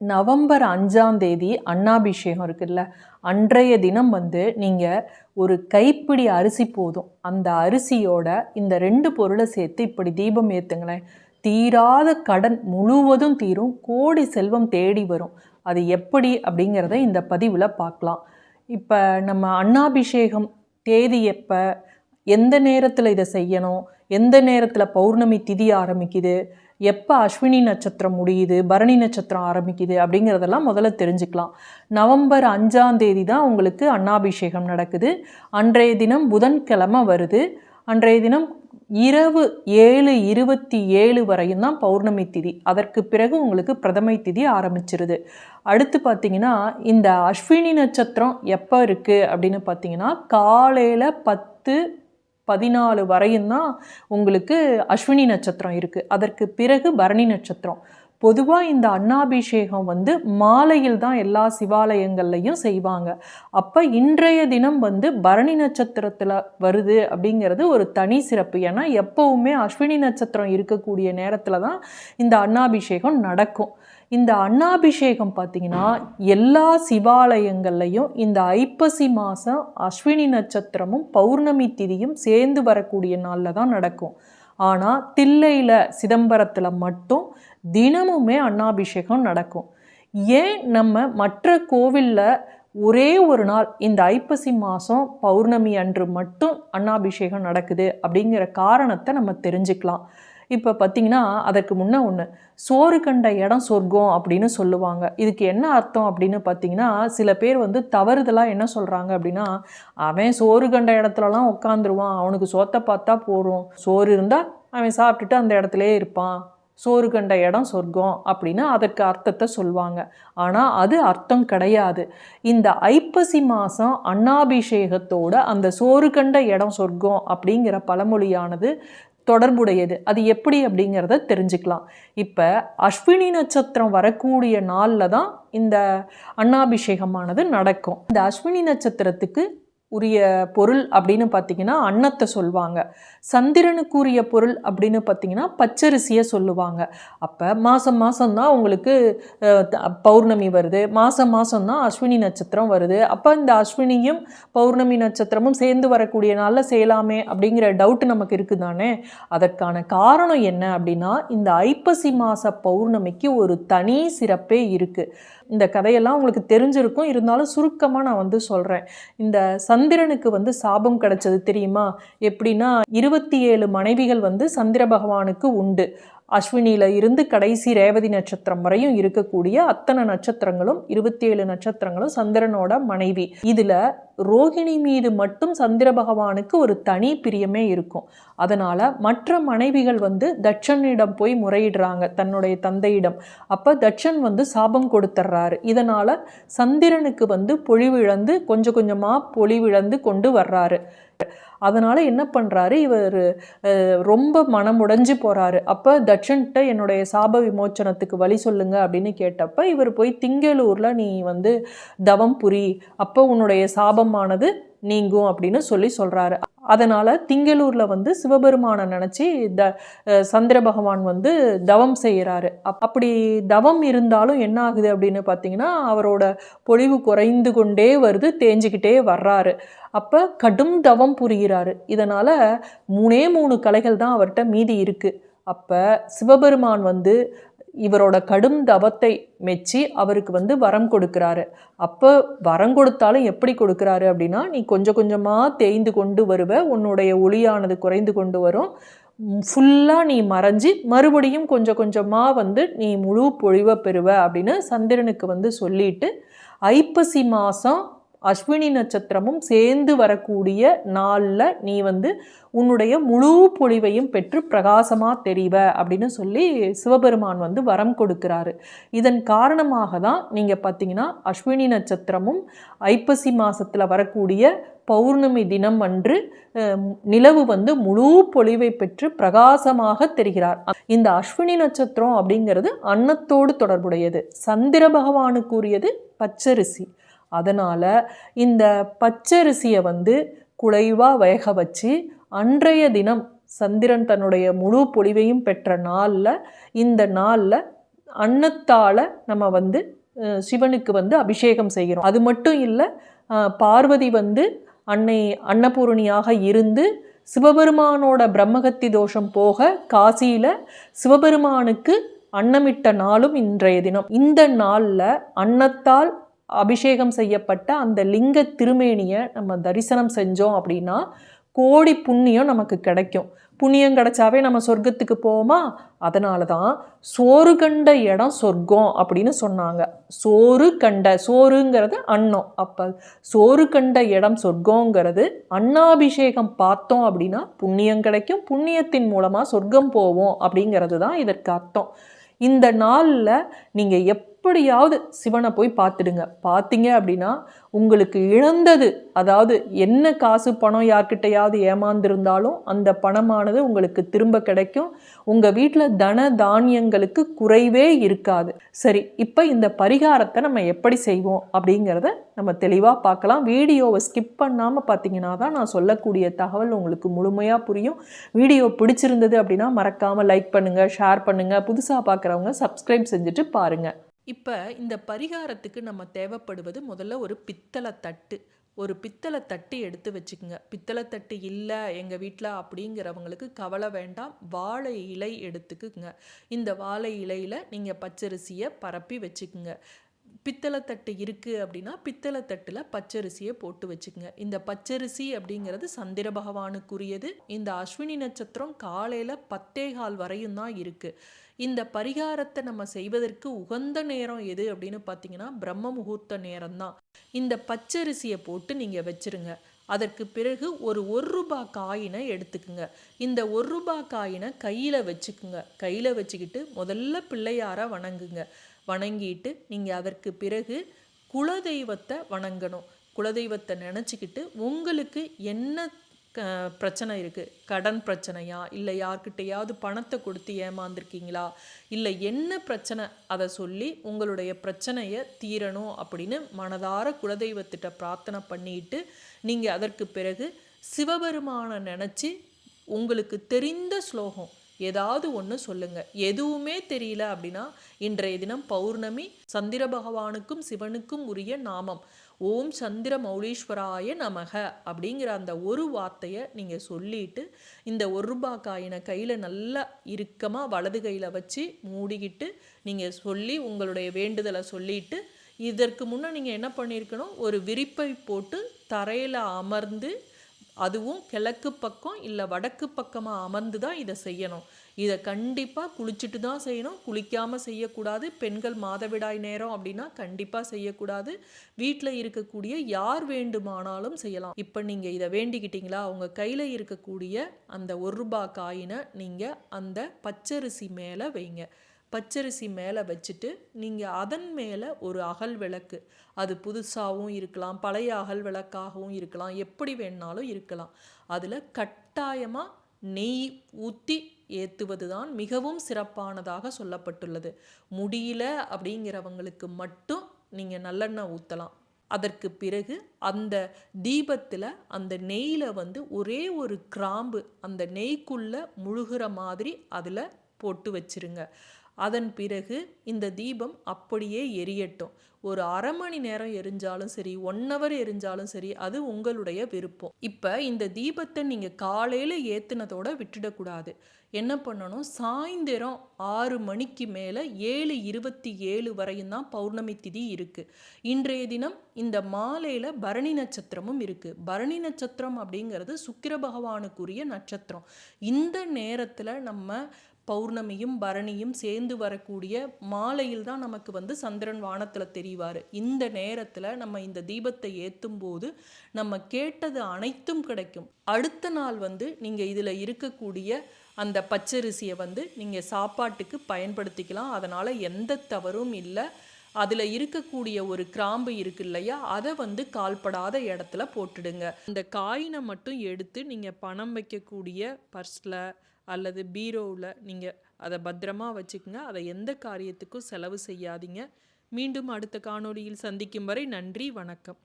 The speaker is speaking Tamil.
நவம்பர் அஞ்சாம் தேதி அன்னாபிஷேகம் இருக்குல்ல அன்றைய தினம் வந்து நீங்கள் ஒரு கைப்பிடி அரிசி போதும். அந்த அரிசியோட இந்த ரெண்டு பொருளை சேர்த்து இப்படி தீபம் ஏற்றுங்களேன் தீராத கடன் முழுவதும் தீரும் கோடி செல்வம் தேடி வரும். அது எப்படி அப்படிங்கிறத இந்த பதிவில் பார்க்கலாம். இப்போ நம்ம அன்னாபிஷேகம் தேதி எப்போ எந்த நேரத்தில் இதை செய்யணும் எந்த நேரத்தில் பௌர்ணமி திதி ஆரம்பிக்குது எப்போ அஸ்வினி நட்சத்திரம் முடியுது பரணி நட்சத்திரம் ஆரம்பிக்குது அப்படிங்கிறதெல்லாம் முதல்ல தெரிஞ்சுக்கலாம். நவம்பர் அஞ்சாம் தேதி தான் உங்களுக்கு அன்னாபிஷேகம் நடக்குது. அன்றைய தினம் புதன்கிழமை வருது. அன்றைய தினம் இரவு ஏழு இருபத்தி ஏழு வரையும் தான் பௌர்ணமி திதி. அதற்கு பிறகு உங்களுக்கு பிரதமை திதி ஆரம்பிச்சிருது. அடுத்து பார்த்தீங்கன்னா இந்த அஸ்வினி நட்சத்திரம் எப்போ இருக்குது அப்படின்னு பார்த்தீங்கன்னா காலையில் பத்து பதினாலு வரையும் தான் உங்களுக்கு அஸ்வினி நட்சத்திரம் இருக்குது அதற்கு பிறகு பரணி நட்சத்திரம். பொதுவாக இந்த அன்னாபிஷேகம் வந்து மாலையில் தான் எல்லா சிவாலயங்கள்லையும் செய்வாங்க. அப்போ இன்றைய தினம் வந்து பரணி நட்சத்திரத்தில் வருது அப்படிங்கிறது ஒரு தனி சிறப்பு. ஏன்னா எப்போவுமே அஸ்வினி நட்சத்திரம் இருக்கக்கூடிய நேரத்தில் தான் இந்த அன்னாபிஷேகம் நடக்கும். இந்த அன்னாபிஷேகம் பார்த்திங்கன்னா எல்லா சிவாலயங்கள்லையும் இந்த ஐப்பசி மாதம் அஸ்வினி நட்சத்திரமும் பௌர்ணமி திதியும் சேர்ந்து வரக்கூடிய நாளில் தான் நடக்கும். ஆனால் தில்லையில் சிதம்பரத்தில் மட்டும் தினமுமே அன்னாபிஷேகம் நடக்கும். ஏன் நம்ம மற்ற கோவிலில் ஒரே ஒரு நாள் இந்த ஐப்பசி மாதம் பௌர்ணமி அன்று மட்டும் அன்னாபிஷேகம் நடக்குது அப்படிங்கிற காரணத்தை நம்ம தெரிஞ்சுக்கலாம். இப்போ பார்த்தீங்கன்னா அதற்கு முன்னே ஒன்று சோறு கண்ட இடம் சொர்க்கம் அப்படின்னு சொல்லுவாங்க. இதுக்கு என்ன அர்த்தம் அப்படின்னு பார்த்தீங்கன்னா சில பேர் வந்து தவறுதலாக என்ன சொல்கிறாங்க அப்படின்னா அவன் சோறு கண்ட இடத்துலலாம் உட்காந்துருவான் அவனுக்கு சோத்தை பார்த்தா போகிறோம் சோறு இருந்தால் அவன் சாப்பிட்டுட்டு அந்த இடத்துலே இருப்பான். சோறு கண்ட இடம் சொர்க்கம் அப்படின்னு அதற்கு அர்த்தத்தை சொல்லுவாங்க ஆனால் அது அர்த்தம் கிடையாது. இந்த ஐப்பசி மாதம் அன்னாபிஷேகத்தோட அந்த சோறு கண்ட இடம் சொர்க்கம் அப்படிங்கிற பழமொழியானது தொடர்புடையது. அது எப்படி அப்படிங்கிறத தெரிஞ்சுக்கலாம். இப்போ அஸ்வினி நட்சத்திரம் வரக்கூடிய நாளில் தான் இந்த அன்னாபிஷேகமானது நடக்கும். இந்த அஸ்வினி நட்சத்திரத்துக்கு உரிய பொருள் அப்படின்னு பார்த்தீங்கன்னா அன்னத்தை சொல்லுவாங்க. சந்திரனுக்குரிய பொருள் அப்படின்னு பார்த்தீங்கன்னா பச்சரிசியை சொல்லுவாங்க. அப்போ மாதம் மாதம்தான் உங்களுக்கு பௌர்ணமி வருது. மாதம் மாதம்தான் அஸ்வினி நட்சத்திரம் வருது. அப்போ இந்த அஸ்வினியும் பௌர்ணமி நட்சத்திரமும் சேர்ந்து வரக்கூடிய நாளில் செய்யலாமே அப்படிங்கிற டவுட் நமக்கு இருக்குது தானே அதற்கான காரணம் என்ன அப்படின்னா இந்த ஐப்பசி மாத பௌர்ணமிக்கு ஒரு தனி சிறப்பே இருக்குது இந்த கதையெல்லாம் உங்களுக்கு தெரிஞ்சிருக்கும். இருந்தாலும் சுருக்கமாக நான் வந்து சொல்கிறேன் இந்த சந்திரனுக்கு வந்து சாபம் கிடைச்சது தெரியுமா? எப்படின்னா இருபத்தி ஏழு மனைவிகள் வந்து சந்திர பகவானுக்கு உண்டு. அஸ்வினியில் இருந்து கடைசி ரேவதி நட்சத்திரம் வரையும் இருக்கக்கூடிய அத்தனை நட்சத்திரங்களும் இருபத்தி ஏழு நட்சத்திரங்களும் சந்திரனோட மனைவி. இதில் ரோகிணி மீது மட்டும் சந்திர பகவானுக்கு ஒரு தனி பிரியமே இருக்கும். அதனால் மற்ற மனைவிகள் வந்து தட்சனிடம் போய் முறையிடுறாங்க தன்னுடைய தந்தையிடம். அப்போ தட்சன் வந்து சாபம் கொடுத்துட்றாரு இதனால் சந்திரனுக்கு வந்து பொழிவிழந்து கொஞ்சம் கொஞ்சமாக பொழிவிழந்து கொண்டு வர்றாரு. அதனால் என்ன பண்ணுறாரு இவர் ரொம்ப மனமுடைஞ்சு போகிறாரு அப்போ தட்சன்கிட்ட என்னுடைய சாப விமோச்சனத்துக்கு வழி சொல்லுங்க அப்படின்னு கேட்டப்ப இவர் போய் திங்களூரில் நீ வந்து தவம் புரி. அப்போ உன்னுடைய சாபமானது நீங்கும் அப்படின்னு சொல்லி சொல்கிறாரு அதனால் திங்களூரில் வந்து சிவபெருமானை நினச்சி த சந்திர பகவான் வந்து தவம் செய்கிறாரு அப் அப்படி தவம் இருந்தாலும் என்ன ஆகுது அப்படின்னு பார்த்தீங்கன்னா அவரோட பொழிவு குறைந்து கொண்டே வருது தேஞ்சிக்கிட்டே வர்றாரு. அப்போ கடும் தவம் புரிகிறாரு. இதனால் மூணே மூணு கலைகள் தான் அவர்கிட்ட மீதி இருக்குது அப்போ சிவபெருமான் வந்து இவரோட கடும் தவத்தை மெச்சி அவருக்கு வந்து வரம் கொடுக்குறாரு. அப்போ வரம் கொடுத்தாலும் எப்படி கொடுக்குறாரு அப்படின்னா நீ கொஞ்சம் கொஞ்சமாக தேய்ந்து கொண்டு வருவ உன்னுடைய ஒளியானது குறைந்து கொண்டு வரும். ஃபுல்லாக நீ மறைஞ்சி மறுபடியும் கொஞ்சம் கொஞ்சமாக வந்து நீ முழு பொழிவை பெறுவ அப்படின்னு சந்திரனுக்கு வந்து சொல்லிட்டு ஐப்பசி மாதம் அஸ்வினி நட்சத்திரமும் சேர்ந்து வரக்கூடிய நாளில் நீ வந்து உன்னுடைய முழு பொழிவையும் பெற்று பிரகாசமாக தெரிவ அப்படின்னு சொல்லி சிவபெருமான் வந்து வரம் கொடுக்கிறாரு. இதன் காரணமாக தான் நீங்கள் பார்த்தீங்கன்னா அஸ்வினி நட்சத்திரமும் ஐப்பசி மாதத்தில் வரக்கூடிய பௌர்ணமி தினம் அன்று நிலவு வந்து முழு பொழிவை பெற்று பிரகாசமாக தெரிகிறார். இந்த அஸ்வினி நட்சத்திரம் அப்படிங்கிறது அன்னத்தோடு தொடர்புடையது. சந்திர பகவானுக்குரியது பச்சரிசி. அதனால் இந்த பச்சரிசியை வந்து குறைவாக வேக வச்சு அன்றைய தினம் சந்திரன் தன்னுடைய முழு பொழிவையும் பெற்ற நாளில் இந்த நாளில் அன்னத்தால் நம்ம வந்து சிவனுக்கு வந்து அபிஷேகம் செய்கிறோம். அது மட்டும் இல்லை பார்வதி வந்து அன்னை அன்னபூரணியாக இருந்து சிவபெருமானோட பிரம்மகத்தி தோஷம் போக காசியில் சிவபெருமானுக்கு அன்னமிட்ட நாளும் இன்றைய தினம். இந்த நாளில் அன்னத்தால் அபிஷேகம் செய்யப்பட்ட அந்த லிங்க திருமேனியை நம்ம தரிசனம் செஞ்சோம் அப்படின்னா கோடி புண்ணியம் நமக்கு கிடைக்கும். புண்ணியம் கிடைச்சாவே நம்ம சொர்க்கத்துக்கு போவோமா? அதனால தான் சோறு கண்ட இடம் சொர்க்கம் அப்படின்னு சொன்னாங்க. சோறு கண்ட சோறுங்கிறது அன்னம். அப்போ சோறு கண்ட இடம் சொர்க்கங்கிறது அன்னாபிஷேகம் பார்த்தோம் அப்படின்னா புண்ணியம் கிடைக்கும். புண்ணியத்தின் மூலமாக சொர்க்கம் போவோம் அப்படிங்கிறது தான் இதற்கு அர்த்தம். இந்த நாளில் நீங்கள் எப் எப்படியாவது சிவனை போய் பார்த்துடுங்க. பார்த்தீங்க அப்படின்னா உங்களுக்கு இழந்தது அதாவது என்ன காசு பணம் யார்கிட்டையாவது ஏமாந்திருந்தாலும் அந்த பணமானது உங்களுக்கு திரும்ப கிடைக்கும். உங்கள் வீட்டில் தன தானியங்களுக்கு குறைவே இருக்காது. சரி இப்போ இந்த பரிகாரத்தை நம்ம எப்படி செய்வோம் அப்படிங்கிறத நம்ம தெளிவாக பார்க்கலாம். வீடியோவை ஸ்கிப் பண்ணாமல் பார்த்தீங்கன்னா தான் நான் சொல்லக்கூடிய தகவல் உங்களுக்கு முழுமையாக புரியும். வீடியோ பிடிச்சிருந்தது அப்படின்னா மறக்காமல் லைக் பண்ணுங்கள் ஷேர் பண்ணுங்கள் புதுசாக பார்க்குறவங்க சப்ஸ்கிரைப் செஞ்சுட்டு பாருங்கள் இப்போ இந்த பரிகாரத்துக்கு நம்ம தேவைப்படுவது முதல்ல ஒரு பித்தளை தட்டு. ஒரு பித்தளை தட்டு எடுத்து வச்சுக்கோங்க. பித்தளை தட்டு இல்லை எங்கள் வீட்டில் அப்படிங்கிறவங்களுக்கு கவலை வேண்டாம். வாழை இலை எடுத்துக்குங்க. இந்த வாழை இலையில் நீங்கள் பச்சரிசியை பரப்பி வச்சுக்குங்க. பித்தளை தட்டு இருக்குது அப்படின்னா பித்தளை தட்டில் பச்சரிசியை போட்டு வச்சுக்கோங்க. இந்த பச்சரிசி அப்படிங்கிறது சந்திர பகவானுக்குரியது. இந்த அஸ்வினி நட்சத்திரம் காலையில் பத்தே கால் வரையும் தான் இருக்குது இந்த பரிகாரத்தை நம்ம செய்வதற்கு உகந்த நேரம் எது அப்படின்னு பார்த்தீங்கன்னா பிரம்ம முகூர்த்த நேரம் தான் இந்த பச்சரிசியை போட்டு நீங்கள் வச்சிருங்க. அதற்கு பிறகு ஒரு ஒரு ரூபா காயினை எடுத்துக்குங்க. இந்த ஒரு ரூபா காயினை கையில் வச்சுக்குங்க. கையில் வச்சுக்கிட்டு முதல்ல பிள்ளையாரை வணங்குங்க. வணங்கிட்டு நீங்கள் அதற்கு பிறகு குலதெய்வத்தை வணங்கணும். குலதெய்வத்தை நினச்சிக்கிட்டு உங்களுக்கு என்ன பிரச்சனை இருக்குது கடன் பிரச்சனையா? இல்லை யார்கிட்டையாவது பணத்தை கொடுத்து ஏமாந்துருக்கீங்களா? இல்லை என்ன பிரச்சனை? அதை சொல்லி உங்களுடைய பிரச்சனையை தீரணும் அப்படின்னு மனதார குலதெய்வத்திட்ட பிரார்த்தனை பண்ணிட்டு நீங்கள் அதற்கு பிறகு சிவபெருமானை நினச்சி உங்களுக்கு தெரிந்த ஸ்லோகம் ஏதாவது ஒன்று சொல்லுங்க. எதுவுமே தெரியல அப்படின்னா இன்றைய தினம் பௌர்ணமி சந்திர பகவானுக்கும் சிவனுக்கும் உரிய நாமம். ஓம் சந்திர மௌலீஸ்வராய நமக அப்படிங்கிற அந்த ஒரு வார்த்தையை நீங்கள் சொல்லிட்டு இந்த ஒரு ரூபா காயினை கையில் நல்லா இறுக்கமாக வலது கையில் வச்சு மூடிக்கிட்டு நீங்கள் சொல்லி உங்களுடைய வேண்டுதலை சொல்லிட்டு இதற்கு முன்னே நீங்கள் என்ன பண்ணியிருக்கணும்? ஒரு விரிப்பை போட்டு தரையில் அமர்ந்து அதுவும் கிழக்கு பக்கம் இல்லை வடக்கு பக்கமாக அமர்ந்து தான் இதை செய்யணும். இதை கண்டிப்பாக குளிச்சுட்டு தான் செய்யணும். குளிக்காமல் செய்யக்கூடாது. பெண்கள் மாதவிடாய் நேரம் அப்படின்னா கண்டிப்பாக செய்யக்கூடாது. வீட்டில் இருக்கக்கூடிய யார் வேண்டுமானாலும் செய்யலாம். இப்போ நீங்கள் இதை வேண்டிக்கிட்டீங்களா? உங்கள் கையில் இருக்கக்கூடிய அந்த ஒரு ரூபாய் காயினை நீங்கள் அந்த பச்சரிசி மேலே வைங்க. பச்சரிசி மேலே வச்சுட்டு நீங்கள் அதன் மேலே ஒரு அகல் விளக்கு. அது புதுசாகவும் இருக்கலாம் பழைய அகல் விளக்காகவும் இருக்கலாம் எப்படி வேணாலும் இருக்கலாம். அதில் கட்டாயமாக நெய் ஊற்றி ஏற்றுவது தான் மிகவும் சிறப்பானதாக சொல்லப்பட்டுள்ளது. முடியல அப்படிங்கிறவங்களுக்கு மட்டும் நீங்கள் நல்லெண்ணெய் ஊற்றலாம் அதற்கு பிறகு அந்த தீபத்தில் அந்த நெய்யில் வந்து ஒரே ஒரு கிராம்பு அந்த நெய்க்குள்ளே முழுகிற மாதிரி அதில் போட்டு வச்சிருங்க. அதன் பிறகு இந்த தீபம் அப்படியே எரியட்டும். ஒரு அரை மணி நேரம் எரிஞ்சாலும் சரி ஒன் ஹவர் எரிஞ்சாலும் சரி அது உங்களுடைய விருப்பம். இப்போ இந்த தீபத்தை நீங்கள் காலையில் ஏற்றுனதோட விட்டுடக்கூடாது. என்ன பண்ணணும்? சாயந்தரம் ஆறு மணிக்கு மேலே ஏழு இருபத்தி ஏழு வரையும் தான் பௌர்ணமி திதி இருக்குது இன்றைய தினம் இந்த மாலையில் பரணி நட்சத்திரமும் இருக்குது பரணி நட்சத்திரம் அப்படிங்கிறது சுக்கிர பகவானுக்குரிய நட்சத்திரம். இந்த நேரத்தில் நம்ம பௌர்ணமியும் பரணியும் சேர்ந்து வரக்கூடிய மாலையில் தான் நமக்கு வந்து சந்திரன் வானத்தில் தெரிவார். இந்த நேரத்தில் நம்ம இந்த தீபத்தை ஏற்றும் போது நம்ம கேட்டது அனைத்தும் கிடைக்கும். அடுத்த நாள் வந்து நீங்கள் இதில் இருக்கக்கூடிய அந்த பச்சரிசியை வந்து நீங்கள் சாப்பாட்டுக்கு பயன்படுத்திக்கலாம். அதனால் எந்த தவறும் இல்லை. அதில் இருக்கக்கூடிய ஒரு கிராம்பு இருக்கு இல்லையா? அதை வந்து கால்படாத இடத்துல போட்டுடுங்க. அந்த காயினை மட்டும் எடுத்து நீங்கள் பணம் வைக்கக்கூடிய பர்ஸில் அல்லது பீரோவில் நீங்கள் அதை பத்திரமா வச்சுக்கோங்க. அதை எந்த காரியத்துக்கும் செலவு செய்யாதீங்க. மீண்டும் அடுத்த காணொளியில் சந்திக்கும் வரை நன்றி வணக்கம்.